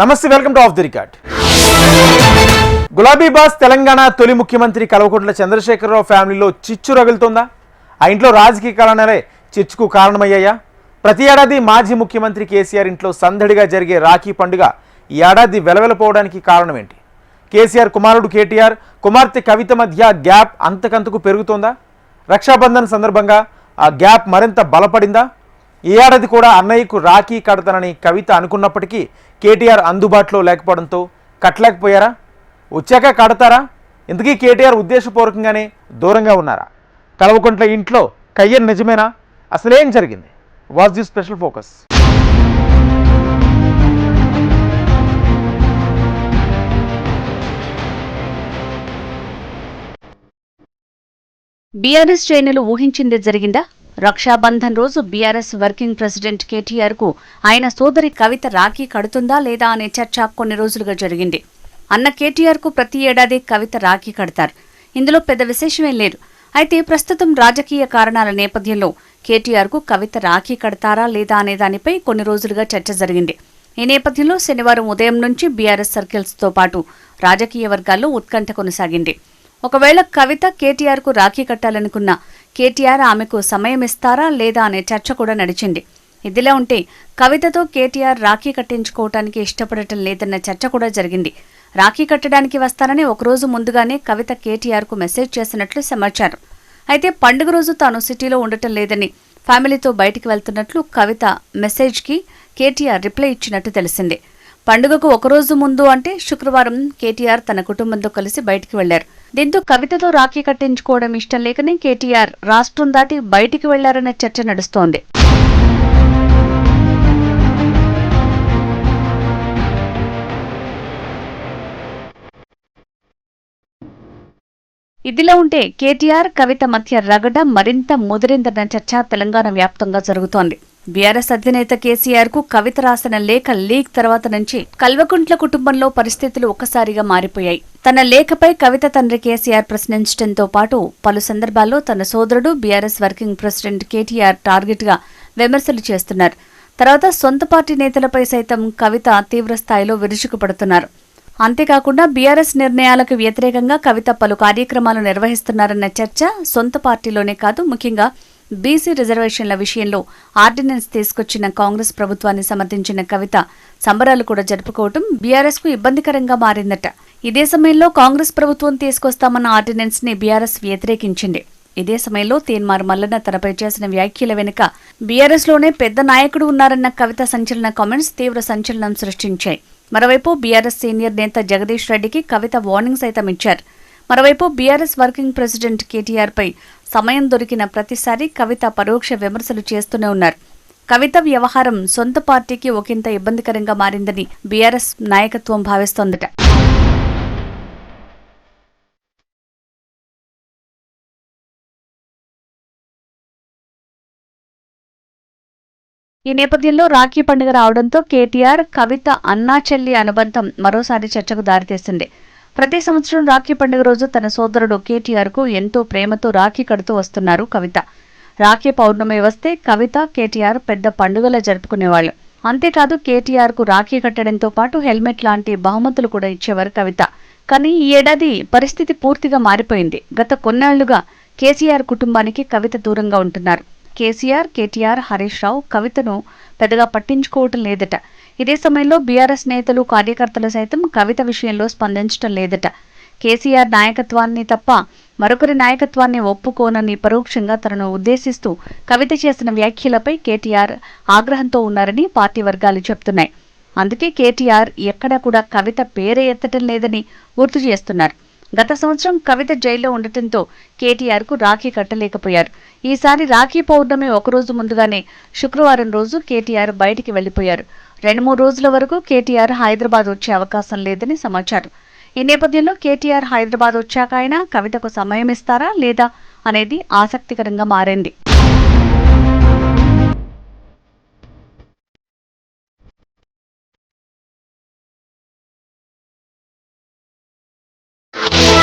నమస్తే welcome to off the record. గులాబీ boss Telangana తొలి ముఖ్యమంత్రి కల్వకుంట్ల చంద్రశేఖరరావు ఫ్యామిలీలో చిచ్చు రగులుతోందా? ఆ ఇంట్లో రాజకీయ కారణాలే చిచ్చుకు కారణమయ్యాయా? ప్రతి ఏడాది మాజీ ముఖ్యమంత్రి కేసీఆర్ ఇంట్లో సందడిగా జరిగే రాఖీ పండుగ ఈ ఏడాది వెలవెలపోవడానికి కారణం ఏంటి కేసీఆర్ కుమారుడు కేటీఆర్ కుమార్తె కవిత మధ్య గ్యాప్ అంతకంతకు పెరుగుతోందా? రక్షాబంధన్ సందర్భంగా ఆ గ్యాప్ మరింత బలపడిందా? ఈ ఏడాది కూడా అన్నయ్యకు రాఖీ కడతానని కవిత అనుకున్నప్పటికీ కేటీఆర్ అందుబాటులో లేకపోవడంతో కట్టలేకపోయారా? వచ్చాక కడతారా? ఇంతకీ కేటీఆర్ ఉద్దేశపూర్వకంగానే దూరంగా ఉన్నారా? కలవకుంట్ల ఇంట్లో కయ్యన్ నిజమేనా? అసలేం జరిగింది? Was the special focus. BRS శ్రేణులు ఊహించిందే జరిగిందా? రక్షాబంధన్ రోజు బీఆర్ఎస్ వర్కింగ్ ప్రెసిడెంట్ కేటీఆర్కు ఆయన సోదరి కవిత రాఖీ కడుతుందా లేదా అనే చర్చ కొన్ని రోజులుగా జరిగింది. అన్న కేటీఆర్కు ప్రతి ఏడాది కవిత రాఖీ కడతారు. ఇందులో పెద్ద విశేషమేం లేదు. అయితే ప్రస్తుతం రాజకీయ కారణాల నేపథ్యంలో కేటీఆర్కు కవిత రాఖీ కడతారా లేదా అనే దానిపై కొన్ని రోజులుగా చర్చ జరిగింది. ఈ నేపథ్యంలో శనివారం ఉదయం నుంచి బీఆర్ఎస్ సర్కిల్స్తో పాటు రాజకీయ వర్గాల్లో ఉత్కంఠ కొనసాగింది. ఒకవేళ కవిత కేటీఆర్కు రాఖీ కట్టాలనుకున్న కేటీఆర్ ఆమెకు సమయం ఇస్తారా లేదా అనే చర్చ కూడా నడిచింది. ఇదిలా ఉంటే కవితతో కేటీఆర్ రాఖీ కట్టించుకోవటానికి ఇష్టపడటం లేదన్న చర్చ కూడా జరిగింది. రాఖీ కట్టడానికి వస్తానని ఒకరోజు ముందుగానే కవిత కేటీఆర్కు మెసేజ్ చేసినట్లు సమాచారం. అయితే పండుగ రోజు తాను సిటీలో ఉండటం లేదని ఫ్యామిలీతో బయటికి వెళ్తున్నట్లు కవిత మెసేజ్కి కేటీఆర్ రిప్లై ఇచ్చినట్టు తెలిసింది. పండుగకు ఒకరోజు ముందు అంటే శుక్రవారం కేటీఆర్ తన కుటుంబంతో కలిసి బయటికి వెళ్ళారు దీంతో కవితతో రాఖీ కట్టించుకోవడం ఇష్టం లేకనే కేటీఆర్ రాష్ట్రం దాటి బయటికి వెళ్ళారన్న చర్చ నడుస్తోంది. ఇదిలా ఉంటే కేటీఆర్ కవిత మధ్య రగడ మరింత ముదిరిందన్న చర్చ తెలంగాణ వ్యాప్తంగా జరుగుతోంది. బీఆర్ఎస్ అధినేత కేసీఆర్కు కవిత రాసిన లేఖ లీక్ తర్వాత నుంచి కల్వకుంట్ల కుటుంబంలో పరిస్థితులు ఒక్కసారిగా మారిపోయాయి. తన లేఖపై కవిత తండ్రి కేసీఆర్ ప్రశ్నించడంతో పాటు పలు సందర్భాల్లో తన సోదరుడు బీఆర్ఎస్ వర్కింగ్ ప్రెసిడెంట్ కేటీఆర్ టార్గెట్గా విమర్శలు చేస్తున్నారు. తర్వాత సొంత పార్టీ నేతలపై సైతం కవిత తీవ్రస్థాయిలో విరుచుకుపడుతున్నారు. అంతేకాకుండా బీఆర్ఎస్ నిర్ణయాలకు వ్యతిరేకంగా కవిత పలు కార్యక్రమాలు నిర్వహిస్తున్నారన్న చర్చ సొంత పార్టీలోనే కాదు ముఖ్యంగా బీసీ రిజర్వేషన్ల విషయంలో ఆర్డినెన్స్ తీసుకొచ్చిన కాంగ్రెస్ ప్రభుత్వాన్ని సమర్థించిన కవిత సంబరాలు కూడా జరుపుకోవటం బీఆర్ఎస్కు ఇబ్బందికరంగా మారిందట. ఇదే సమయంలో కాంగ్రెస్ ప్రభుత్వం తీసుకొస్తామన్న ఆర్డినెన్స్ని బీఆర్ఎస్ వ్యతిరేకించింది. ఇదే సమయంలో తీన్మార్ మల్లన్న తనపై చేసిన వ్యాఖ్యల వెనుక బీఆర్ఎస్లోనే పెద్ద నాయకుడు ఉన్నారన్న కవిత సంచలన కామెంట్స్ తీవ్ర సంచలనం సృష్టించాయి. మరోవైపు బీఆర్ఎస్ సీనియర్ నేత జగదీష్ రెడ్డికి కవిత వార్నింగ్ సైతం ఇచ్చారు. మరోవైపు బీఆర్ఎస్ వర్కింగ్ ప్రెసిడెంట్ కేటీఆర్ పై సమయం దొరికిన ప్రతిసారి కవిత పరోక్ష విమర్శలు చేస్తూనే ఉన్నారు. కవిత వ్యవహారం సొంత పార్టీకి ఒకంత ఇబ్బందికరంగా మారిందని బీఆర్ఎస్ నాయకత్వం భావిస్తోందట. ఈ నేపథ్యంలో రాఖీ పండుగ రావడంతో కేటీఆర్ కవిత అన్నా చెల్లి అనుబంధం మరోసారి చర్చకు దారితీసింది. ప్రతి సంవత్సరం రాఖీ పండుగ రోజు తన సోదరుడు కేటీఆర్కు ఎంతో ప్రేమతో రాఖీ కడుతూ వస్తున్నారు కవిత. రాఖీ పౌర్ణమి వస్తే కవిత కేటీఆర్ పెద్ద పండుగలా జరుపుకునేవాళ్ళు. అంతేకాదు కేటీఆర్కు రాఖీ కట్టడంతో పాటు హెల్మెట్ లాంటి బహుమతులు కూడా ఇచ్చేవారు కవిత. కానీ ఈ ఏడాది పరిస్థితి పూర్తిగా మారిపోయింది. గత కొన్నేళ్ళుగా కేసీఆర్ కుటుంబానికి కవిత దూరంగా ఉంటున్నారు. కేసీఆర్ కేటీఆర్ హరీష్ రావు కవితను పెద్దగా పట్టించుకోవటం లేదట. ఇదే సమయంలో బీఆర్ఎస్ నేతలు కార్యకర్తలు సైతం కవిత విషయంలో స్పందించటం లేదట. కేసీఆర్ నాయకత్వాన్ని తప్ప మరొకరి నాయకత్వాన్ని ఒప్పుకోనని పరోక్షంగా తనను ఉద్దేశిస్తూ కవిత చేసిన వ్యాఖ్యలపై కేటీఆర్ ఆగ్రహంతో ఉన్నారని పార్టీ వర్గాలు చెప్తున్నాయి. అందుకే కేటీఆర్ ఎక్కడా కూడా కవిత పేరే ఎత్తటం లేదని గుర్తు చేస్తున్నారు. గత సంవత్సరం కవిత జైల్లో ఉండటంతో కేటీఆర్కు రాఖీ కట్టలేకపోయారు. ఈసారి రాఖీ పౌర్ణమి ఒకరోజు ముందుగానే శుక్రవారం రోజు కేటీఆర్ బయటికి వెళ్ళిపోయారు రెండు మూడు రోజుల వరకు కేటీఆర్ హైదరాబాద్ వచ్చే అవకాశం లేదని సమాచారం. ఈ నేపథ్యంలో కేటీఆర్ హైదరాబాద్ వచ్చాక ఆయన కవితకు సమయం ఇస్తారా లేదా అనేది ఆసక్తికరంగా మారింది.